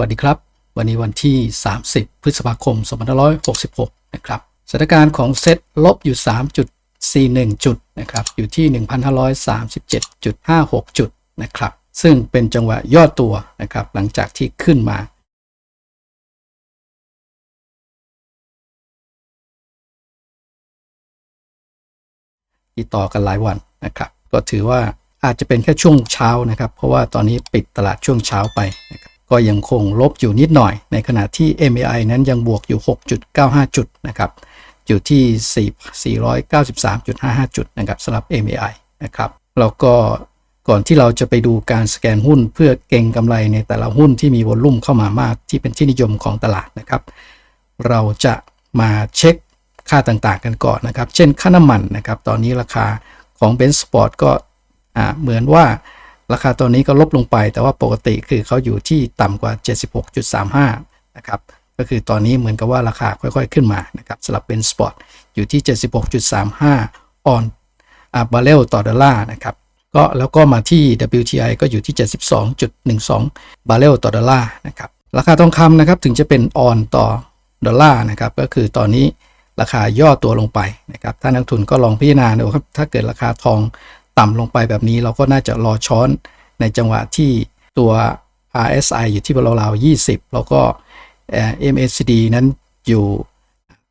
วัสดีครับ วันนี้วันที่ 30 พฤษภาคม 2566 นะครับสถานการณ์ของเซตลบอยู่ 3.41 จุดนะครับอยู่ที่ 1,537.56 จุดนะครับซึ่งเป็นจังหวะย่อตัวนะครับหลังจากที่ขึ้นมาติดต่อกันหลายวันนะครับก็ถือว่าอาจจะเป็นแค่ช่วงเช้านะครับ เพราะว่าตอนนี้ปิดตลาดช่วงเช้าไปนะครับ ก็ยังคงลบอยู่นิดหน่อย ในขณะที่ MAI นั้นยังบวกอยู่ 6.95 จุดนะครับอยู่ที่ 493.55 จุดนะครับสำหรับ MAI นะครับแล้วก็ก่อนที่เราจะไปดูการสแกนหุ้นเพื่อเก็งกำไรในแต่ละหุ้นที่มีวอลุ่มเข้ามามากที่เป็นที่นิยมของตลาดนะครับ เราจะมาเช็คค่าต่างๆกันก่อนนะครับ เช่นค่าน้ำมันนะครับ ตอนนี้ราคาของ b e n z Sport ก็เหมือนว่า ราคาตอนนี้ก็ลบลงไป แต่ว่าปกติคือเขาอยู่ที่ต่ำกว่า 76.35 นะครับก็คือตอนนี้เหมือนกับว่าราคาค่อยๆ ขึ้นมานะครับสำหรับ b e n z Sport อยู่ที่ 76.35 ออนอ่าบาร์เรลต่อดอลลาร์นะครับก็แล้วก็มาที่ WTI ก็อยู่ที่ 72.12 บาร์เรลต่อดอลลาร์นะครับราคาทองคำนะครับถึงจะเป็นออนต่อดอลลาร์นะครับก็คือตอนนี้ราคาย่อตัวลงไปนะครับถ้านักทุนก็ลองพิจารณาดูครับถ้าเกิดราคาทอง ต่ำลงไปแบบนี้เราก็น่าจะรอช้อนในจังหวะที่ตัว RSI อยู่ที่ราวๆ20 แล้วก็ MACD นั้นอยู่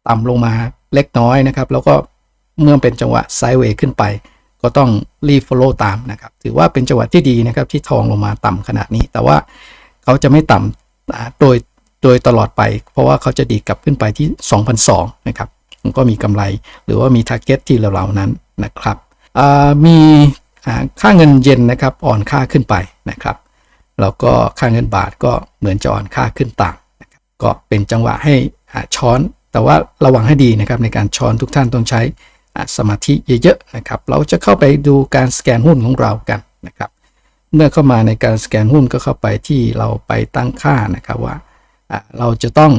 ต่ำลงมาเล็กน้อยนะครับ แล้วก็เมื่อเป็นจังหวะไซด์เวย์ขึ้นไป ก็ต้องรีบ follow ตามนะครับ ถือว่าเป็นจังหวะที่ดีนะครับที่ทองลงมาต่ำขนาดนี้ แต่ว่าเขาจะไม่ต่ำโดยโดยตลอดไป เพราะว่าเขาจะดีกลับขึ้นไปที่ 2,002นะครับก็มีกำไรหรือว่ามี target ที่เหล่าๆนั้นนะครับ มีค่าเงินเยนนะครับอ่อนค่าขึ้นไปนะครับ แล้วก็ค่าเงินบาทก็เหมือนจะอ่อนค่าขึ้นต่ามนะครับก็เป็นจังหวะให้ช้อน แต่ว่าระวังให้ดีนะครับในการช้อนทุกท่านต้องใช้สมาธิเยอะๆนะครับ เราจะเข้าไปดูการสแกนหุ้นของเรากันนะครับ เมื่อเข้ามาในการสแกนหุ้นก็เข้าไปที่เราไปตั้งค่านะครับว่าเราจะต้อง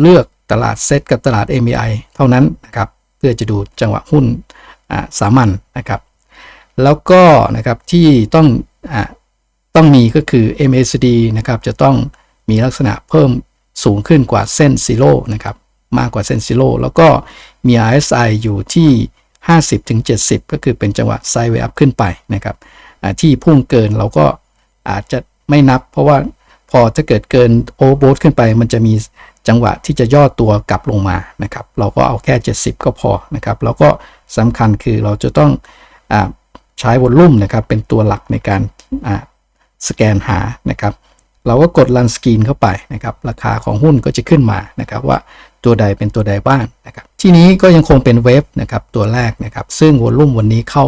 เลือกตลาดเซตกับตลาด MAI เท่านั้นนะครับ เพื่อจะดูจังหวะหุ้น สามัญนะครับ แล้วก็นะครับที่ต้องอต้องมีก็คือ MACD นะครับจะต้องมีลักษณะเพิ่มสูงขึ้นกว่าเส้นซีโร่นะครับมากกว่าเส้นซีโร่แล้วก็มี RSI อยู่ที่ 50-70 ก็คือเป็นจังหวะไซด์เวย์อัพขึ้นไปนะครับที่พุ่งเกินเราก็อาจจะไม่นับ เพราะว่าพอถ้าเกิดเกินโอเวอร์โบทขึ้นไป มันจะมี จังหวะที่จะย่อตัวกลับลงมานะครับ เราก็เอาแค่ 70 ก็พอนะครับแล้วก็สำคัญคือเราจะต้องอใช้วอลลุ่มนะครับเป็นตัวหลักในการสแกนหานะครับ เราก็กด Run Screen เข้าไปนะครับ ราคาของหุ้นก็จะขึ้นมานะครับ ว่าตัวใดเป็นตัวใดบ้างนะครับ ที่นี้ก็ยังคงเป็นเวฟนะครับตัวแรกนะครับ ซึ่งวอลลุ่มวันนี้เข้า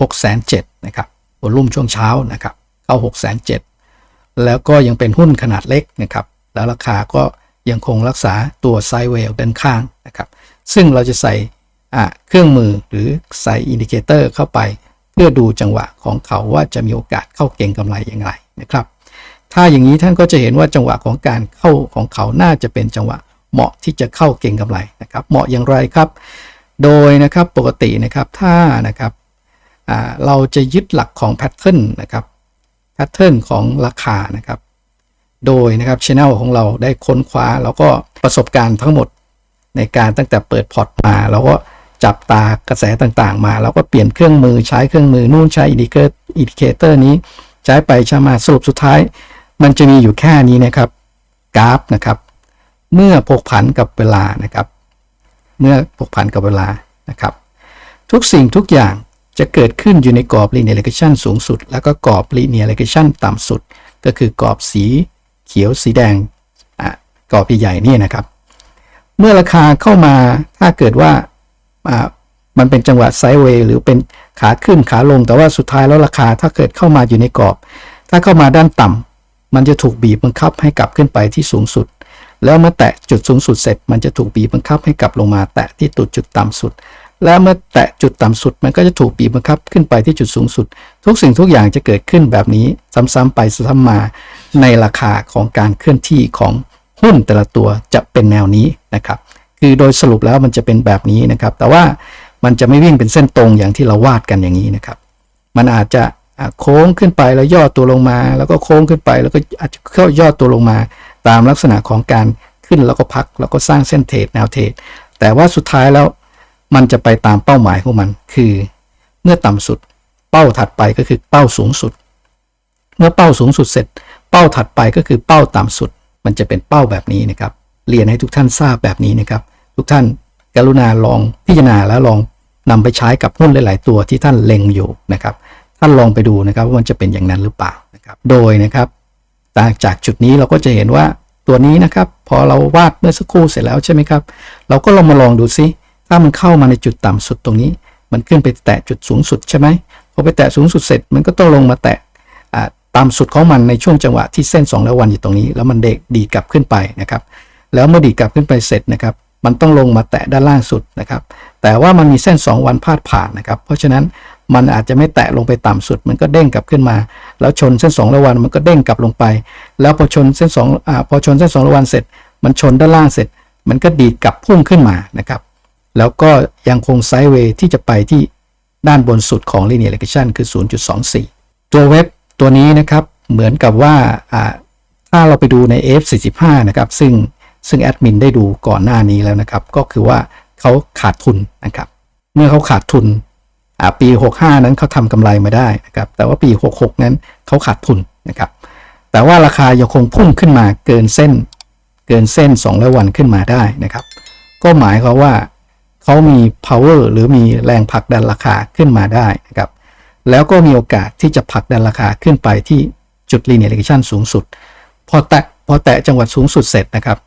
6 7 0 0 0นะครับวอลลุ่มช่วงเช้านะครับ เข้า 6 7 0 0 0แล้วก็ยังเป็นหุ้นขนาดเล็กนะครับ แล้วราคาก็ ยังคงรักษาตัวไซด์เวลด้านข้างนะครับซึ่งเราจะใส่เครื่องมือหรือใส่อินดิเคเตอร์เข้าไป เพื่อดูจังหวะของเขาว่าจะมีโอกาสเข้าเก็งกำไรอย่างไรนะครับ ถ้าอย่างนี้ท่านก็จะเห็นว่าจังหวะของการเข้าของเขาน่าจะเป็นจังหวะเหมาะที่จะเข้าเก็งกำไรนะครับ เหมาะอย่างไรครับ โดยนะครับปกตินะครับถ้านะครับเราจะยึดหลักของแพทเทิร์นนะครับแพทเทิร์นของราคานะครับ โดยนะครับช anel ของเราได้ค้นคว้า แล้วก็ประสบการณ์ทั้งหมดในการตั้งแต่เปิดพอร์ตมา แล้วก็จับตากระแสต่างๆ มา แล้วก็เปลี่ยนเครื่องมือใช้เครื่องมือนู่นใช้อินดิเคอินดิเคเตอร์นี้ ใช้ไปใช้มาสรุปสุดท้าย มันจะมีอยู่แค่นี้นะครับกราฟนะครับเมื่อผกผันกับเวลานะครับ เมื่อผกผันกับเวลานะครับ ทุกสิ่งทุกอย่างจะเกิดขึ้นอยู่ในกรอบ linear regression สูงสุด แล้วก็กรอบ linear regression ต่ำสุด ก็คือกรอบสี เขียวสีแดงอะกรอบใหญ่ๆนี่นะครับ เมื่อราคาเข้ามาถ้าเกิดว่ามันเป็นจังหวะไซด์เวย์หรือเป็นขาขึ้นขาลง แต่ว่าสุดท้ายแล้วราคาถ้าเกิดเข้ามาอยู่ในกรอบ ถ้าเข้ามาด้านต่ำมันจะถูกบีบบังคับให้กลับขึ้นไปที่สูงสุด แล้วเมื่อแตะจุดสูงสุดเสร็จ มันจะถูกบีบบังคับให้กลับลงมา แตะที่จุดจุดต่ำสุด และเมื่อแตะจุดต่ำสุด มันก็จะถูกบีบบังคับขึ้นไปที่จุดสูงสุด ทุกสิ่งทุกอย่างจะเกิดขึ้นแบบนี้ซ้ำๆไปซ้ำมา ในราคาของการเคลื่อนที่ของหุ้นแต่ละตัวจะเป็นแนวนี้นะครับ คือโดยสรุปแล้วมันจะเป็นแบบนี้นะครับ แต่ว่ามันจะไม่วิ่งเป็นเส้นตรงอย่างที่เราวาดกันอย่างนี้นะครับ มันอาจจะโค้งขึ้นไปแล้วย่อตัวลงมา แล้วก็โค้งขึ้นไปแล้วก็อาจจะเข้าย่อตัวลงมา ตามลักษณะของการขึ้นแล้วก็พักแล้วก็สร้างเส้นเทรดแนวเทรดแต่ว่าสุดท้ายแล้วมันจะไปตามเป้าหมายของมัน คือ เมื่อต่ำสุด เป้าถัดไปก็คือเป้าสูงสุด เมื่อเป้าสูงสุดเสร็จ เป้าถัดไปก็คือเป้าต่ำสุด มันจะเป็นเป้าแบบนี้นะครับ เรียนให้ทุกท่านทราบแบบนี้นะครับ ทุกท่านกรุณาลองพิจารณาแล้วลองนำไปใช้กับหุ้นหลาย ๆ ตัวที่ท่านเล็งอยู่นะครับ ท่านลองไปดูนะครับว่ามันจะเป็นอย่างนั้นหรือเปล่านะครับ โดยนะครับจากจุดนี้เราก็จะเห็นว่าตัวนี้นะครับ พอเราวาดเมื่อสักครู่เสร็จแล้วใช่ไหมครับ เราก็ลองมาลองดูซิถ้ามันเข้ามาในจุดต่ำสุดตรงนี้ มันขึ้นไปแตะจุดสูงสุดใช่ไหมพอไปแตะสูงสุดเสร็จ มันก็ต้องลงมาแตะ ต่ำสุดของมันในช่วงจังหวะที่เส้น2แล้ววันอยู่ตรงนี้ แล้วมันเด็กดีดกลับขึ้นไปนะครับ แล้วเมื่อดีดกลับขึ้นไปเสร็จนะครับ มันต้องลงมาแตะด้านล่างสุดนะครับ แต่ว่ามันมีเส้น 2 วันพาดผ่านนะครับ เพราะฉะนั้นมันอาจจะไม่แตะลงไปต่ำสุด มันก็เด้งกลับขึ้นมา แล้วชนเส้น2แล้ววันมันก็เด้งกลับลงไป แล้วพอชนเส้น2อ่าพอชนเส้น2แล้ววันเสร็จ มันชนด้านล่างเสร็จ มันก็ดีดกลับพุ่งขึ้นมานะครับ แล้วก็ยังคงไซด์เวย์ที่จะไปที่ด้านบนสุดของ linear regression คือ 0.24 ตัวเว็บ ตัวนี้นะครับเหมือนกับว่าถ้าเราไปดูใน F45 นะครับซึ่งซึ่งแอดมินได้ดูก่อนหน้านี้แล้วนะครับ ก็คือว่าเขาขาดทุนนะครับ เมื่อเขาขาดทุนปี 65 นั้นเขาทำกำไรมาได้นะครับ แต่ว่าปี 66 นั้นเขาขาดทุนนะครับ แต่ว่าราคายังคงพุ่งขึ้นมาเกินเส้น เกินเส้น2ร้อยวันขึ้นมาได้นะครับ ก็หมายความว่าเขามี power หรือมีแรงผลักดันราคาขึ้นมาได้นะครับ แล้วก็มีโอกาสที่จะผลักดันราคาขึ้นไปที่จุด linear regression สูงสุด พอแตะพอแตะจังหวัดสูงสุดเสร็จนะครับ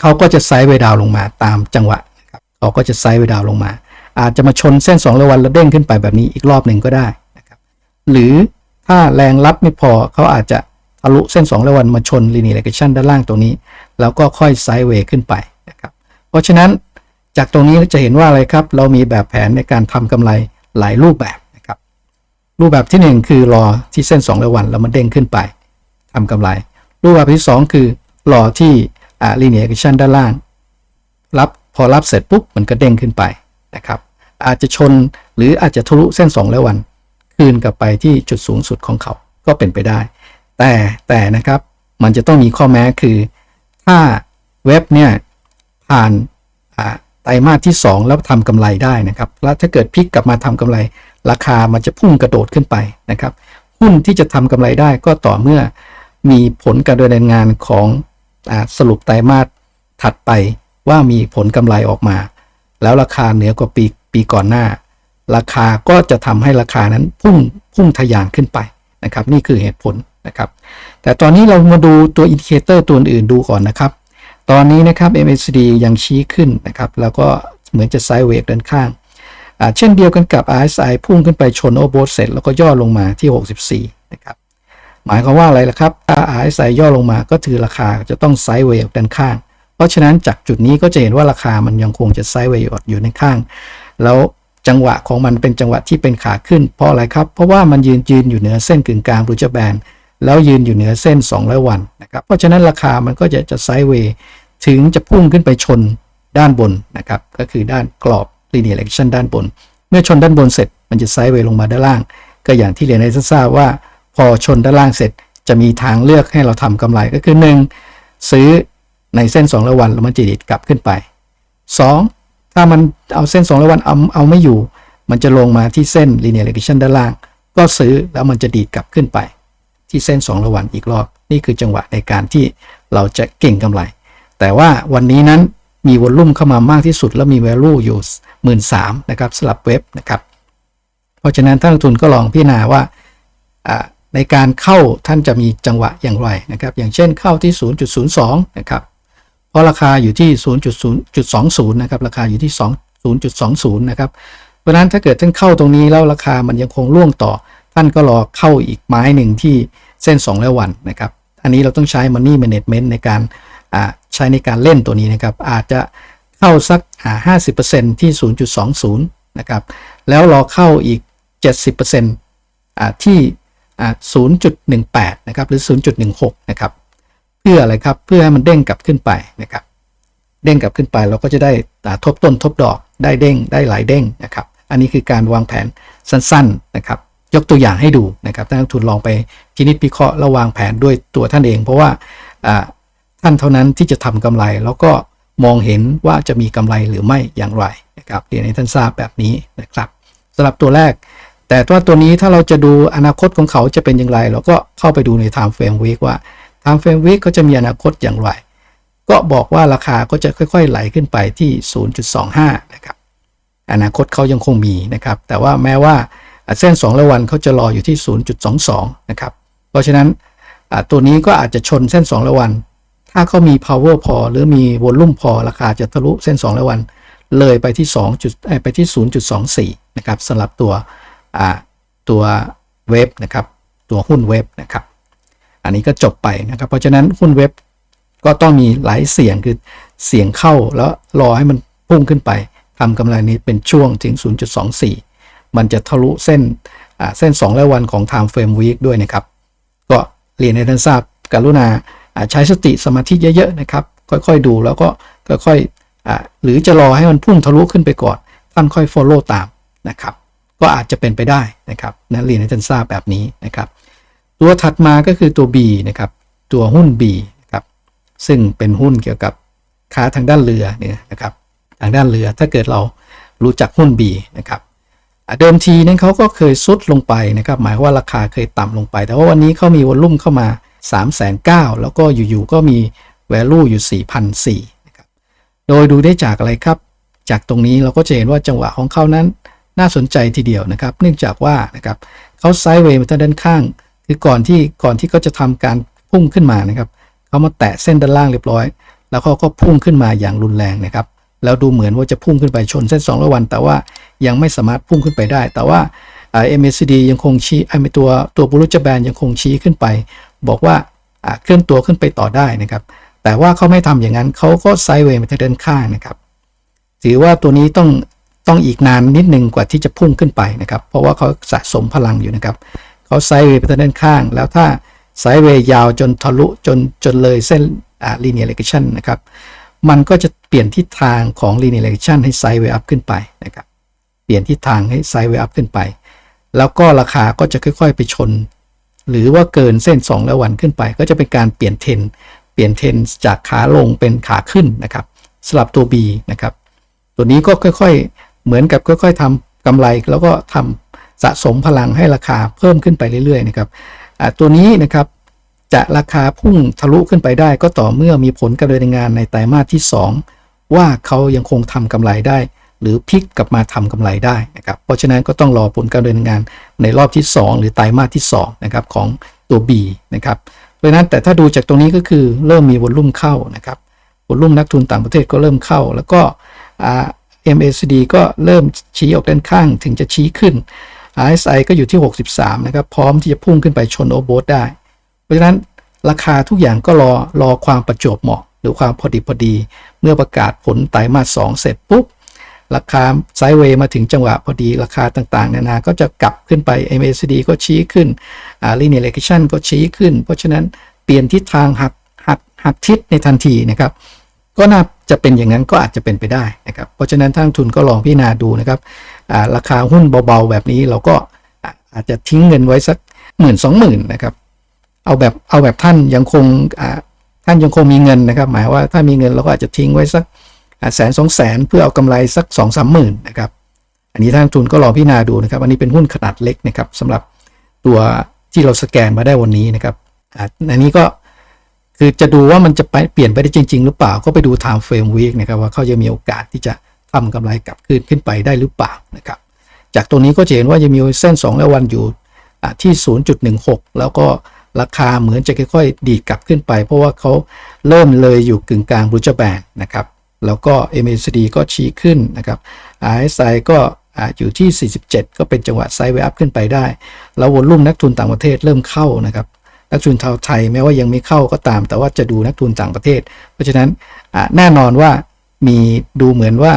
เขาก็จะไซด์เวดาวลงมาตามจังหวะนะครับเขาก็จะไซด์เวดาวลงมา อาจจะมาชนเส้น2ร้อยวันแล้วเด้งขึ้นไปแบบนี้อีกรอบหนึ่งก็ได้นะครับหรือถ้าแรงรับไม่พอเขาอาจจะทะลุเส้น2ร้อยวันมาชน linear regression ด้านล่างตรงนี้ แล้วก็ค่อยไซด์เวย์ขึ้นไปนะครับเพราะฉะนั้นจากตรงนี้จะเห็นว่าอะไรครับ เรามีแบบแผนในการทำกำไรหลายรูปแบบ รูปแบบที่ 1 คือรอที่เส้น2ร้อยวันแล้วมันเด้งขึ้นไปทำกำไร รูปแบบที่ 2 คือรอที่อ่า linear regression ด้านล่าง รับพอรับเสร็จปุ๊บมันก็เด้งขึ้นไปนะครับ อาจจะชนหรืออาจจะทะลุเส้น2ร้อยวัน คืนกลับไปที่จุดสูงสุดของเขาก็เป็นไปได้ แต่แต่นะครับมันจะต้องมีข้อแม้คือ ถ้าเว็บเนี่ยผ่านไตรมาสที่ 2 แล้วทำกำไรได้นะครับ แล้วถ้าเกิดพลิกกลับมาทำกำไร ราคามันจะพุ่งกระโดดขึ้นไปนะครับ หุ้นที่จะทำกำไรได้ก็ต่อเมื่อมีผลการดำเนินงานของอสรุปไตรมาสถัดไปว่ามีผลกำไรออกมา แล้วราคาเหนือกว่าปีปีก่อนหน้า ราคาก็จะทำให้ราคานั้นพุ่งพุ่งทะยานขึ้นไปนะครับ นี่คือเหตุผลนะครับ แต่ตอนนี้เรามาดูตัวอินดิเคเตอร์ตัวอื่นดูก่อนนะครับ ตอนนี้นะครับ MACD ยังชี้ขึ้นนะครับ แล้วก็เหมือนจะไซด์เวกด้านข้าง เช่นเดียวกันกับ RSI พุ่งขึ้นไปชนโอเวอร์เสร็จแล้วก็ย่อลงมาที่ 64 นะครับ หมายความว่าอะไรล่ะครับ ถ้า RSI ย่อลงมาก็คือราคาจะต้องไซด์เวกด้านข้าง เพราะฉะนั้นจากจุดนี้ก็จะเห็นว่าราคามันยังคงจะไซด์เวย์อยู่ในข้าง แล้วจังหวะของมันเป็นจังหวะที่เป็นขาขึ้น เพราะอะไรครับ เพราะว่ามันยืนยืนอยู่เหนือเส้นกึ่งกลางรูจแบนแล้วยืนอยู่เหนือเส้น 200 วันนะครับ เพราะฉะนั้นราคามันก็จะจะไซด์เวย์ถึงจะพุ่งขึ้นไปชนด้านบนนะครับ ก็คือด้านกรอบ linear regression ด้านบน เมื่อชนด้านบนเสร็จมันจะไซด์เวย์ลงมาด้านล่าง ก็อย่างที่เรียนให้ทราบว่า พอชนด้านล่างเสร็จจะมีทางเลือกให้เราทำกำไรก็คือ 1 ซื้อในเส้น2ร้อยวันแล้วมันจะดีดกลับขึ้นไป 2. ถ้ามันเอาเส้น2ร้อยวันเอาเอาไม่อยู่ มันจะลงมาที่เส้น linear regression ด้านล่าง ก็ซื้อแล้วมันจะดีดกลับขึ้นไป ที่เส้น2ร้อยวันอีกรอบ นี่คือจังหวะในการที่เราจะเก่งกำไร แต่ว่าวันนี้นั้น มีวอลลุ่มเข้ามามากที่สุด แล้วมี value อยู่หมื่นสามนะครับสลับเว็บนะครับ เพราะฉะนั้นท่านลงทุนก็ลองพิจารณาว่าในการเข้าท่านจะมีจังหวะอย่างไรนะครับ อย่างเช่นเข้าที่ 0.02 นะครับ เพราะราคาอยู่ที่ 0.0.20 นะครับ ราคาอยู่ที่ 0.20 นะครับ เพราะนั้นถ้าเกิดท่านเข้าตรงนี้แล้วราคามันยังคงร่วงต่อ ท่านก็รอเข้าอีกไม้หนึ่งที่เส้น 2 แล้ววันนะครับ อันนี้เราต้องใช้ Money Management ในการ ใช้ในการเล่นตัวนี้นะครับ อาจจะเข้าสัก 50%ที่ 0.20 นะครับ แล้วรอเข้าอีก 70%ที่ 0.18 นะครับหรือ 0.16 นะครับ เพื่ออะไรครับ เพื่อให้มันเด้งกลับขึ้นไปนะครับ เด้งกลับขึ้นไปเราก็จะได้ทบต้นทบดอกได้เด้งได้หลายเด้งนะครับ อันนี้คือการวางแผนสั้นๆนะครับยกตัวอย่างให้ดูนะครับท่านนักทุนลองไปพินิจพิเคราะห์และวางแผนด้วยตัวท่านเอง เพราะว่า ท่านเท่านั้นที่จะทำกำไร แล้วก็มองเห็นว่าจะมีกำไรหรือไม่อย่างไรนะครับเรียนให้ท่านทราบแบบนี้นะครับสำหรับตัวแรก แต่ว่าตัวนี้ถ้าเราจะดูอนาคตของเขาจะเป็นอย่างไร เราก็เข้าไปดูใน time frame week ว่า time frame week ก็จะมีอนาคตอย่างไร ก็บอกว่าราคาก็จะค่อยๆไหลขึ้นไปที่ 0.25 นะครับอนาคตเขายังคงมีนะครับ แต่ว่าแม้ว่าเส้น2ระวันเขาจะรออยู่ที่ 0.22 นะครับ เพราะฉะนั้นตัวนี้ก็อาจจะชนเส้น2ระวัน ถ้าเขามี power พอ หรือมีวอลลุ่มพอ ราคาจะทะลุเส้น 2 ระวัน เลยไปที่2จุดเอ้ยไปที่ 0.24 นะครับสำหรับตัวตัวเว็บนะครับ ตัวหุ้นเว็บนะครับ อันนี้ก็จบไปนะครับ เพราะฉะนั้นหุ้นเว็บก็ต้องมีหลายเสียงคือเสียงเข้าแล้วรอให้มันพุ่งขึ้นไปทำกำไรนี้เป็นช่วงถึง 0.24 มันจะทะลุเส้นเส้น2ระวันของ time frame week ด้วยนะครับ ก็เรียนให้ท่านทราบกรุณา ใช้สติสมาธิเยอะๆนะครับ ค่อยๆดูแล้วก็ค่อยๆหรือจะรอให้มันพุ่งทะลุขึ้นไปก่อน ท่านค่อย follow ตามนะครับ ก็อาจจะเป็นไปได้นะครับนะเรียนให้ท่านทราบแบบนี้นะครับ ตัวถัดมาก็คือตัว B นะครับ ตัวหุ้น B นะครับซึ่งเป็นหุ้นเกี่ยวกับค้าทางด้านเรือเนี่ยนะครับ ทางด้านเรือถ้าเกิดเรารู้จักหุ้น B นะครับเดิมทีนั้นเขาก็เคยซุดลงไปนะครับ หมายว่าราคาเคยต่ำลงไป แต่ว่าวันนี้เขามีวอลลุ่มเข้ามา 3 9 0 0 0 แล้วก็อยู่ๆก็มี value อยู่4,400นะครับโดยดูได้จากอะไรครับ จากตรงนี้เราก็จะเห็นว่าจังหวะของเขานั้นน่าสนใจทีเดียวนะครับ เนื่องจากว่านะครับเขาไซด์เวย์มาทางด้านข้าง คือก่อนที่ก่อนที่เขาจะทำการพุ่งขึ้นมานะครับเขามาแตะเส้นด้านล่างเรียบร้อย แล้วเขาก็พุ่งขึ้นมาอย่างรุนแรงนะครับแล้วดูเหมือนว่าจะพุ่งขึ้นไปชนเส้น2ระวัน แต่ว่ายังไม่สามารถพุ่งขึ้นไปได้ แต่ว่าเอ็มเอสดียังคงชี้ไอ้ไม่ตัวตัวบุรุษแบนยังคงชี้ขึ้นไป บอกว่าเคลื่อนตัวขึ้นไปต่อได้นะครับ แต่ว่าเขาไม่ทำอย่างนั้นเขาก็ไซด์เวย์มาทางด้านข้างนะครับถือว่าตัวนี้ต้องต้องอีกนานนิดนึงกว่าที่จะพุ่งขึ้นไปนะครับ เพราะว่าเขาสะสมพลังอยู่นะครับเขาไซด์เวย์ไปทางด้านข้าง แล้วถ้าไซด์เวย์ยาวจนทะลุจนจนเลยเส้นอ่า linear regression นะครับมันก็จะเปลี่ยนทิศทางของ linear regression ให้ไซด์เวย์อัพขึ้นไปนะครับ เปลี่ยนทิศทางให้ไซด์เวย์อัพขึ้นไป แล้วก็ราคาก็จะค่อยๆ ไปชน หรือว่าเกินเส้น 2 แล้ววันขึ้นไป ก็จะเป็นการเปลี่ยนเทรนเปลี่ยนเทรนจากขาลงเป็นขาขึ้นนะครับสลับตัว B นะครับ ตัวนี้ก็ค่อยๆ เหมือนกับค่อย ๆทำกำไรแล้วก็ทำสะสมพลังให้ราคาเพิ่มขึ้นไปเรื่อยๆนะครับตัวนี้นะครับจะราคาพุ่งทะลุขึ้นไปได้ ก็ต่อเมื่อมีผลการดำเนินงานในไตรมาสที่ 2 ว่าเขายังคงทำกำไรได้ หรือพลิกกลับมาทำกำไรได้นะครับเพราะฉะนั้นก็ต้องรอผลการดำเนินงานในรอบที่ 2 หรือไตรมาสที่2นะครับของตัว B นะครับเพราะฉะนั้นแต่ถ้าดูจากตรงนี้ก็คือเริ่มมีวอลลุ่มเข้านะครับวอลลุ่มนักทุนต่างประเทศก็เริ่มเข้า แล้วก็อ่า MACD ก็เริ่มชี้ออกด้านข้างถึงจะชี้ขึ้น RSI ก็อยู่ที่ 63 นะครับ พร้อมที่จะพุ่งขึ้นไปชนโอเวอร์ได้ เพราะฉะนั้นราคาทุกอย่างก็รอรอความประจบเหมาะ หรือความพอดีพอดี เมื่อประกาศผลไตรมาส 2 เสร็จปุ๊บ ราคาไซด์เวย์มาถึงจังหวะพอดีราคาต่างๆ นานา ก็จะกลับขึ้นไป MACD ก็ชี้ขึ้นอ่า linear regression ก็ชี้ขึ้น เพราะฉะนั้นเปลี่ยนทิศทางหักหักหักทิศในทันทีนะครับ ก็น่าจะเป็นอย่างนั้นก็อาจจะเป็นไปได้นะครับ เพราะฉะนั้นทางทุนก็ลองพิจารณาดูนะครับอ่าราคาหุ้นเบาๆ แบบนี้เราก็อาอาจจะทิ้งเงินไว้สักหมื่นสองหมื่นนะครับ เอาแบบเอาแบบท่านยังคงอ่าท่านยังคงมีเงินนะครับ หมายว่าถ้ามีเงินเราก็อาจจะทิ้งไว้สัก แสนสองแสนเพื่อเอากำไรสักสองสามหมื่นนะครับ อันนี้ทางทุนก็ลองพิจารณาดูนะครับ อันนี้เป็นหุ้นขนาดเล็กนะครับสำหรับตัวที่เราสแกนมาได้วันนี้นะครับอันนี้ก็คือจะดูว่ามันจะไปเปลี่ยนไปได้จริง ๆ หรือเปล่าก็ไปดู time frame week นะครับว่าเขาจะมีโอกาสที่จะทำกำไรกลับขึ้นขึ้นไปได้หรือเปล่านะครับ จากตรงนี้ก็จะเห็นว่าจะมีเส้น 2 และวันอยู่อ่าที่ 0.16 แล้วก็ราคาเหมือนจะค่อยๆ ดีดกลับขึ้นไป เพราะว่าเขาเริ่มเลยอยู่กึ่งกลางบรูจแบนนะครับ แล้วก็ MACD ก็ชี้ขึ้นนะครับ RSI ก็อ่าอยู่ที่ 47 ก็เป็นจังหวะไซด์เวอัพขึ้นไปได้ แล้ววอลุ่มนักทุนต่างประเทศเริ่มเข้านะครับนักทุนชาวไทยแม้ว่ายังไม่เข้าก็ตาม แต่ว่าจะดูนักทุนต่างประเทศ เพราะฉะนั้นแน่นอนว่ามีดูเหมือนว่า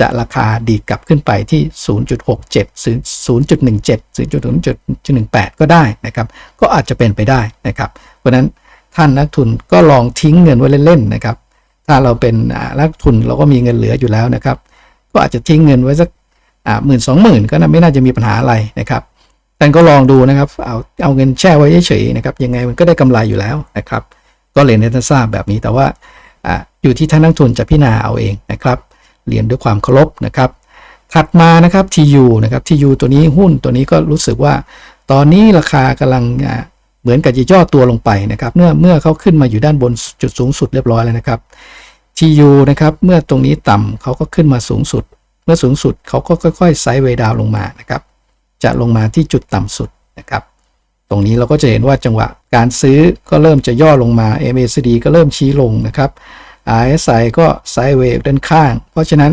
จะราคาดีดกลับขึ้นไปที่ 0.67 0.17 0.18 ก็ได้นะครับ ก็อาจจะเป็นไปได้นะครับ เพราะฉะนั้นท่านนักทุนก็ลองทิ้งเงินไว้เล่นๆนะครับ ถ้าเราเป็นนักทุนเราก็มีเงินเหลืออยู่แล้วนะครับ ก็อาจจะทิ้งเงินไว้สักหมื่นสองหมื่นก็น่าไม่น่าจะมีปัญหาอะไรนะครับท่ก็ลองดูนะครับเอาเอาเงินแช่ไว้เฉยๆนะครับยังไงมันก็ได้กำไรอยู่แล้วนะครับ ก็เรียนให้ท่านทราบแบบนี้แต่ว่าออยู่ที่ท่านนักทุนจะพิจารณาเอาเองนะครับ เรียนด้วยความเคารพนะครับ ถัดมานะครับ TU นะครับ TU ตัวนี้หุ้นตัวนี้ก็รู้สึกว่า ตอนนี้ราคากำลังเหมือนกับจะย่อตัวลงไปนะครับ เมื่อเมื่อเขาขึ้นมาอยู่ด้านบนจุดสูงสุดเรียบร้อยแล้วนะครับ TU นะครับ เมื่อตรงนี้ต่ำเขาก็ขึ้นมาสูงสุด เมื่อสูงสุดเขาก็ค่อยๆไซด์เวดาวลงมานะครับ จะลงมาที่จุดต่ำสุดนะครับ ตรงนี้เราก็จะเห็นว่าจังหวะการซื้อก็เริ่มจะย่อลงมา MACD ก็เริ่มชี้ลงนะครับ RSI ก็ไซด์เวย์ด้านข้าง เพราะฉะนั้น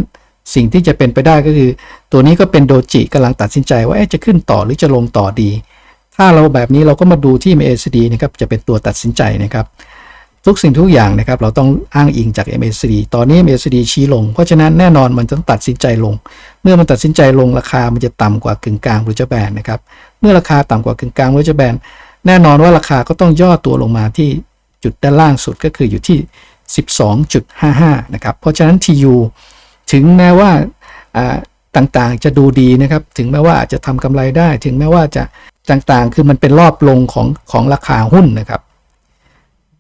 สิ่งที่จะเป็นไปได้ก็คือ ตัวนี้ก็เป็นโดจิกำลังตัดสินใจว่าจะขึ้นต่อหรือจะลงต่อดี ถ้าเราแบบนี้เราก็มาดูที่ MACD นะครับจะเป็นตัวตัดสินใจนะครับ ทุกสิ่งทุกอย่างนะครับเราต้องอ้างอิงจาก MACD ตอนนี้ MACD ชี้ลง เพราะฉะนั้นแน่นอนมันต้องตัดสินใจลง เมื่อมันตัดสินใจลงราคามันจะต่ำกว่ากึ่งกลางบริจแบนนะครับเมื่อราคาต่ำกว่ากึ่งกลางบริจแบนแน่นอนว่าราคาก็ต้องย่อตัวลงมาที่จุดด้านล่างสุดก็คืออยู่ที่ 12.55 นะครับ เพราะฉะนั้น TU ถึงแม้ว่าต่างๆจะดูดีนะครับ ถึงแม้ว่าจจะทำกำไรได้ ถึงแม้ว่าจะต่างๆ คือมันเป็นรอบลงของของราคาหุ้นนะครับ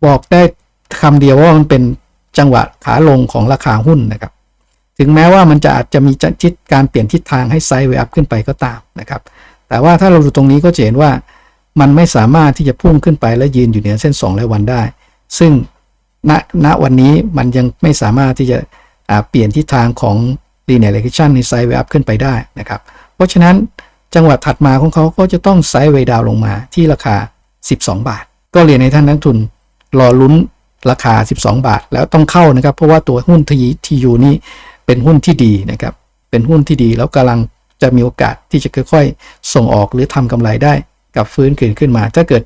บอกได้คำเดียวว่ามันเป็นจังหวะขาลงของราคาหุ้นนะครับ ถึงแม้ว่ามันจะอาจจะมีจิตการเปลี่ยนทิศทางให้ไซด์เวอัพขึ้นไปก็ตามนะครับ แต่ว่าถ้าเราดูตรงนี้ก็จะเห็นว่ามันไม่สามารถที่จะพุ่งขึ้นไปและยืนอยู่เหนือเส้น2รายวันได้ ซึ่งณณวันนี้มันยังไม่สามารถที่จะเปลี่ยนทิศทางของ linear regression ในไซด์เวอัพขึ้นไปได้นะครับ เพราะฉะนั้นจังหวะถัดมาของเขาก็จะต้องไซด์เวดาวลงมาที่ราคา 12 บาท ก็เรียนให้ท่านนักทุน รอลุ้นราคา 12 บาท แล้วต้องเข้านะครับ เพราะว่าตัวหุ้นทีทียูนี้เป็นหุ้นที่ดีนะครับ เป็นหุ้นที่ดีแล้วกำลังจะมีโอกาสที่จะค่อยๆ ส่งออกหรือทำกำไรได้กับฟื้นคืนขึ้นมา ถ้าเกิด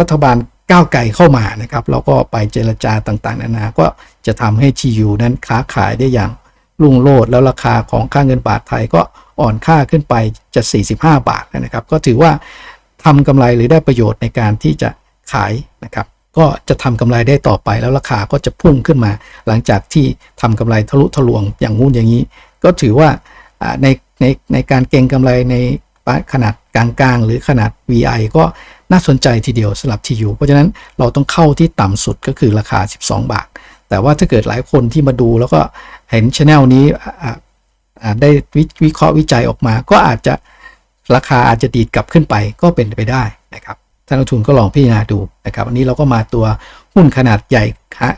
รัฐบาลก้าวไกลเข้ามานะครับแล้วก็ไปเจรจาต่างๆ นานา ก็จะทำให้ TU นั้นค้าขายได้อย่างรุ่งโรจน์แล้วราคาของค่าเงินบาทไทยก็อ่อนค่าขึ้นไปจะ 45 บาทนะครับ ก็ถือว่าทำกำไรหรือได้ประโยชน์ในการที่จะขายนะครับ ก็จะทำกำไรได้ต่อไปแล้วราคาก็จะพุ่งขึ้นมา หลังจากที่ทำกำไรทะลุทะลวงอย่างงู้นอย่างนี้ ก็ถือว่าในในในการเก็งกำไรในขนาดกลางๆ หรือขนาด VI ก็น่าสนใจทีเดียวสำหรับ TU เพราะฉะนั้นเราต้องเข้าที่ต่ำสุดก็คือราคา 12 บาท แต่ว่าถ้าเกิดหลายคนที่มาดูแล้วก็เห็นช anel นี้ได้วิเคราะห์วิจัยออกมา ก็อาจจะราคาอาจจะดีดกลับขึ้นไปก็เป็นไปได้นะครับ ท่านนักทุนก็ลองพิจารณาดูนะครับวันนี้เราก็มาตัวหุ้นขนาดใหญ่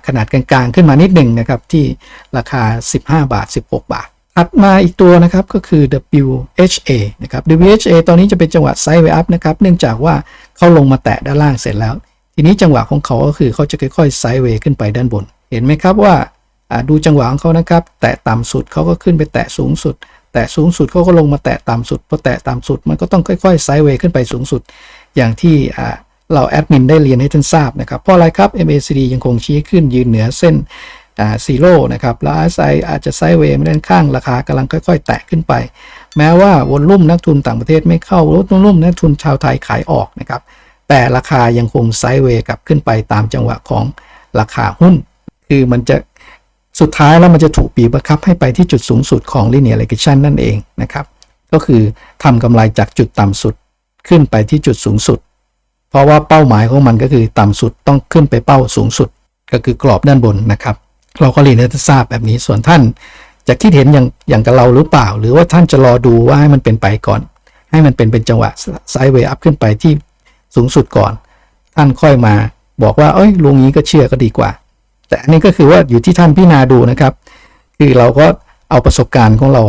ขนาดกลางๆ ขึ้นมานิดหนึ่งนะครับที่ราคา 15 บาท 16 บาทถัดมาอีกตัวนะครับก็คือ WHA นะครับ WHA ตอนนี้จะเป็นจังหวะไซด์เวย์อัพนะครับเนื่องจากว่าเขาลงมาแตะด้านล่างเสร็จแล้ว ทีนี้จังหวะของเขาก็คือเขาจะค่อยๆไซด์เวย์ขึ้นไปด้านบน เห็นไหมครับว่าดูจังหวะของเขานะครับ แตะต่ำสุดเขาก็ขึ้นไปแตะสูงสุด แตะสูงสุดเขาก็ลงมาแตะต่ำสุดพอแตะต่ำสุดมันก็ต้องค่อยๆไซด์เวย์ขึ้นไปสูงสุด อย่างที่เราแอดมินได้เรียนให้ท่านทราบนะครับ เพราะอะไรครับ MACD ยังคงชี้ขึ้นยืนเหนือเส้นซีโร่นะครับ แล้ว RSI อาจจะไซด์เวย์ไม่ด้านข้างราคากำลังค่อย ๆ แตะขึ้นไป แม้ว่าวอลุ่มนักทุนต่างประเทศไม่เข้าวอลลุ่มนักทุนชาวไทยขายออกนะครับ แต่ราคายังคงไซด์เวย์กลับขึ้นไปตามจังหวะของราคาหุ้น คือมันจะสุดท้ายแล้วมันจะถูกบีบบังคับให้ไปที่จุดสูงสุดของ linear regression นั่นเองนะครับ ก็คือทำกำไรจากจุดต่ำสุด ขึ้นไปที่จุดสูงสุด เพราะว่าเป้าหมายของมันก็คือต่ำสุดต้องขึ้นไปเป้าสูงสุด ก็คือกรอบด้านบนนะครับ เราก็เรียนให้ท่านทราบแบบนี้ส่วนท่านจะคิดเห็นอย่างอย่างกับเราหรือเปล่า หรือว่าท่านจะรอดูว่าให้มันเป็นไปก่อน ให้มันเป็นเป็นจังหวะไซด์เวย์อัพขึ้นไปที่สูงสุดก่อน ท่านค่อยมาบอกว่าเอ้ยลุงนี้ก็เชื่อก็ดีกว่า แต่อันนี้ก็คือว่าอยู่ที่ท่านพิจารณาดูนะครับ คือเราก็เอาประสบการณ์ของเรา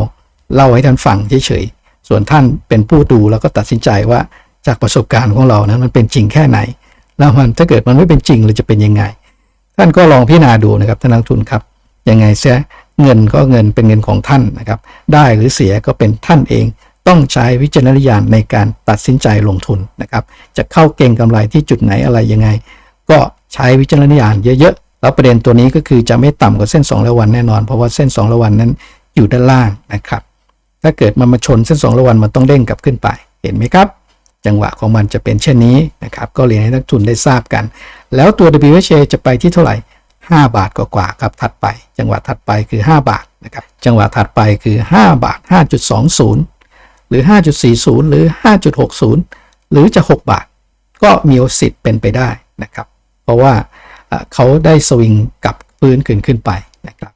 เล่าให้ท่านฟังเฉย ส่วนท่านเป็นผู้ดูแล้วก็ตัดสินใจว่าจากประสบการณ์ของเรานั้นมันเป็นจริงแค่ไหน แล้วมันถ้าเกิดมันไม่เป็นจริงเราจะเป็นยังไง ท่านก็ลองพิจารณาดูนะครับท่านนักทุนครับยังไงเสียเงินก็เงินเป็นเงินของท่านนะครับ ได้หรือเสียก็เป็นท่านเองต้องใช้วิจารณญาณในการตัดสินใจลงทุนนะครับ จะเข้าเก่งกำไรที่จุดไหนอะไรยังไง ก็ใช้วิจารณญาณเยอะๆ แล้วประเด็นตัวนี้ก็คือจะไม่ต่ำกว่าเส้น2ระวันแน่นอน เพราะว่าเส้น2ระวันนั้นอยู่ด้านล่างนะครับ ถ้าเกิดมันมาชนเส้น2ระวันมันต้องเด้งกลับขึ้นไป เห็นไหมครับ จังหวะของมันจะเป็นเช่นนี้นะครับ ก็เรียนให้นักทุนได้ทราบกัน แล้วตัว WHA จะไปที่เท่าไหร่ 5 บาทกว่าๆครับถัดไป จังหวะถัดไปคือ 5 บาทนะครับ จังหวะถัดไปคือ 5 บาท 5.20รือ 5.40 หรือ 5.60 หรือจะ 6 บาท ก็มีโอกาสเป็นไปได้นะครับ เพราะว่าเขาได้สวิงกลับพื้นขึ้นขึ้นไปนะครับ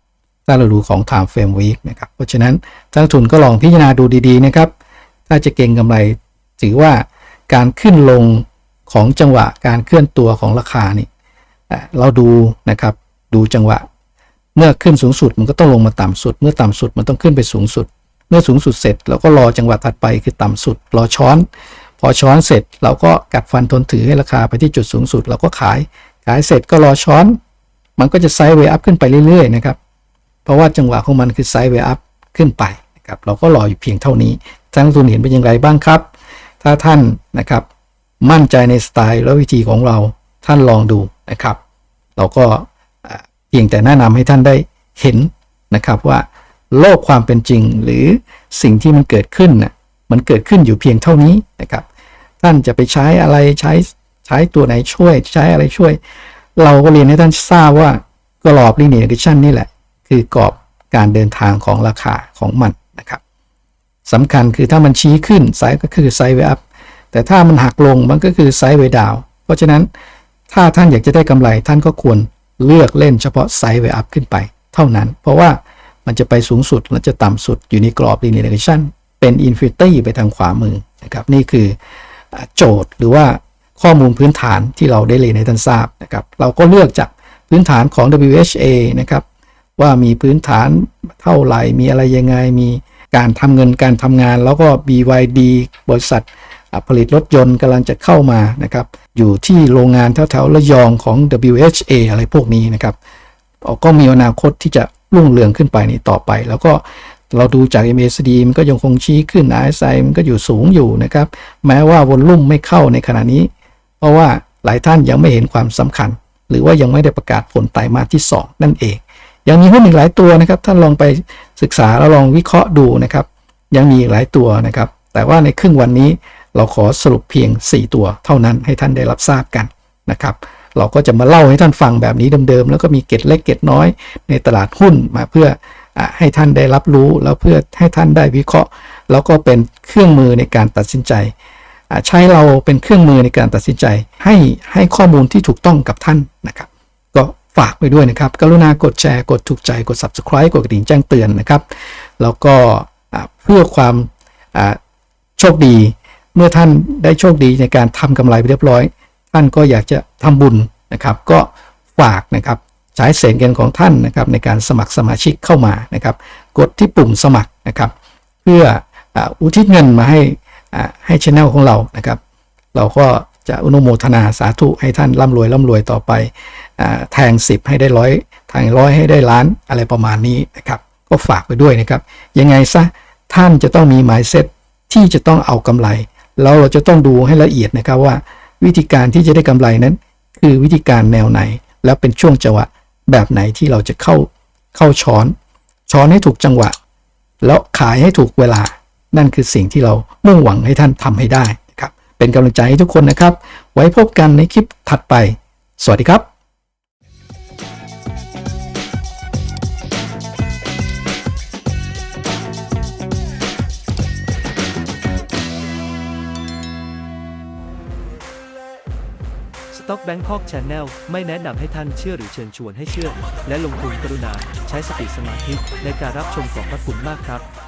ถ้าเราดูของ time frame week นะครับเพราะฉะนั้นนักลงทุนก็ลองพิจารณาดูดีๆนะครับ ถ้าจะเก็งกำไรถือว่าการขึ้นลงของจังหวะการเคลื่อนตัวของราคานี่เอ่อเราดูนะครับดูจังหวะ เมื่อขึ้นสูงสุดมันก็ต้องลงมาต่ำสุด เมื่อต่ำสุดมันต้องขึ้นไปสูงสุด เมื่อสูงสุดเสร็จเราก็รอจังหวะถัดไปคือต่ำสุด รอช้อน พอช้อนเสร็จเราก็กัดฟันทนถือให้ราคาไปที่จุดสูงสุด เราก็ขายขายเสร็จก็รอช้อน มันก็จะไซด์เวย์อัพขึ้นไปเรื่อยๆนะครับ เพราะว่าจังหวะของมันคือไซด์เวอัพขึ้นไปนะครับเราก็รออยู่เพียงเท่านี้ท่านทุนเห็นเป็นอย่างไรบ้างครับ ถ้าท่านนะครับมั่นใจในสไตล์และวิธีของเราท่านลองดูนะครับ เราก็เพียงแต่แนะนำให้ท่านได้เห็นนะครับว่าโลกความเป็นจริงหรือสิ่งที่มันเกิดขึ้นน่ะมันเกิดขึ้นอยู่เพียงเท่านี้นะครับ ท่านจะไปใช้อะไรใช้ใช้ตัวไหนช่วย ใช้อะไรช่วย เราก็เรียนให้ท่านทราบว่ากรอบ linear regression นี่แหละ คือกรอบการเดินทางของราคาของมันนะครับสำคัญคือถ้ามันชี้ขึ้นไซด์ก็คือไซด์เวอัพแต่ถ้ามันหักลงมันก็คือไซด์เวดาวเพราะฉะนั้นถ้าท่านอยากจะได้กำไรท่านก็ควรเลือกเล่นเฉพาะไซด์เวอัพขึ้นไปเท่านั้น เพราะว่ามันจะไปสูงสุดและจะต่ำสุดอยู่ในกรอบ linear regression เป็น infinity ไปทางขวามือนะครับนี่คือโจทย์หรือว่าข้อมูลพื้นฐานที่เราได้เรียนให้ท่านทราบนะครับเราก็เลือกจากพื้นฐานของ WHA นะครับ ว่ามีพื้นฐานเท่าไหร่ มีอะไรยังไง มีการทำเงินการทำงาน แล้วก็ BYD บริษัทผลิตรถยนต์กำลังจะเข้ามานะครับ อยู่ที่โรงงานแถวๆระยองของ WHA อะไรพวกนี้นะครับก็มีอนาคตที่จะรุ่งเรืองขึ้นไปในต่อไป แล้วก็เราดูจาก MACD มันก็ยังคงชี้ขึ้น RSI มันก็อยู่สูงอยู่นะครับ แม้ว่าวอลลุ่มไม่เข้าในขณะนี้ เพราะว่าหลายท่านยังไม่เห็นความสำคัญ หรือว่ายังไม่ได้ประกาศผลไตรมาสที่ 2 นั่นเอง ยังมีหุ้นอีกหลายตัวนะครับ ท่านลองไปศึกษาแล้วลองวิเคราะห์ดูนะครับ ยังมีอีกหลายตัวนะครับ แต่ว่าในครึ่งวันนี้เราขอสรุปเพียง 4 ตัวเท่านั้นให้ท่านได้รับทราบกันนะครับ เราก็จะมาเล่าให้ท่านฟังแบบนี้เดิมๆ แล้วก็มีเก็ดเล็กเก็ดน้อย ในตลาดหุ้นมาเพื่ออให้ท่านได้รับรู้แล้วเพื่อให้ท่านได้วิเคราะห์ แล้วก็เป็นเครื่องมือในการตัดสินใจใช้เราเป็นเครื่องมือในการตัดสินใจ ให้ให้ข้อมูลที่ถูกต้องกับท่านนะครับ ก็ ฝากไปด้วยนะครับ กรุณากดแชร์ กดถูกใจ กด subscribe กดกระดิ่งแจ้งเตือนนะครับ แล้วก็เพื่อความโชคดี เมื่อท่านได้โชคดีในการทำกำไรไปเรียบร้อย ท่านก็อยากจะทำบุญนะครับ ก็ฝากนะครับใช้เศษเงินของท่านนะครับในการสมัครสมาชิกเข้ามานะครับ กดที่ปุ่มสมัครนะครับ เพื่ออุทิศเงินมาให้ให้ช anel ของเรานะครับ เราก็จะอนุโมทนาสาธุให้ท่านร่ำรวยร่ำรวยต่อไป แทง 10 ให้ได้ร้อยแทงร้อยให้ได้ล้านอะไรประมาณนี้นะครับก็ฝากไปด้วยนะครับ ยังไงซะท่านจะต้องมีหมายเซตที่จะต้องเอากำไรแล้วเราจะต้องดูให้ละเอียดนะครับว่า วิธีการที่จะได้กำไรนั้น คือวิธีการแนวไหน แล้วเป็นช่วงจังหวะแบบไหนที่เราจะเข้าเข้าช้อน ช้อนให้ถูกจังหวะ แล้วขายให้ถูกเวลา นั่นคือสิ่งที่เรามุ่งหวังให้ท่านทำให้ได้นะครับเป็นกำลังใจให้ทุกคนนะครับ ไว้พบกันในคลิปถัดไป สวัสดีครับ Stock Bangkok Channel ไม่แนะนำให้ท่านเชื่อหรือเชิญชวนให้เชื่อ และลงทุนกรุณา ใช้สติสมาธิในการรับชมขอบพระคุณมากครับ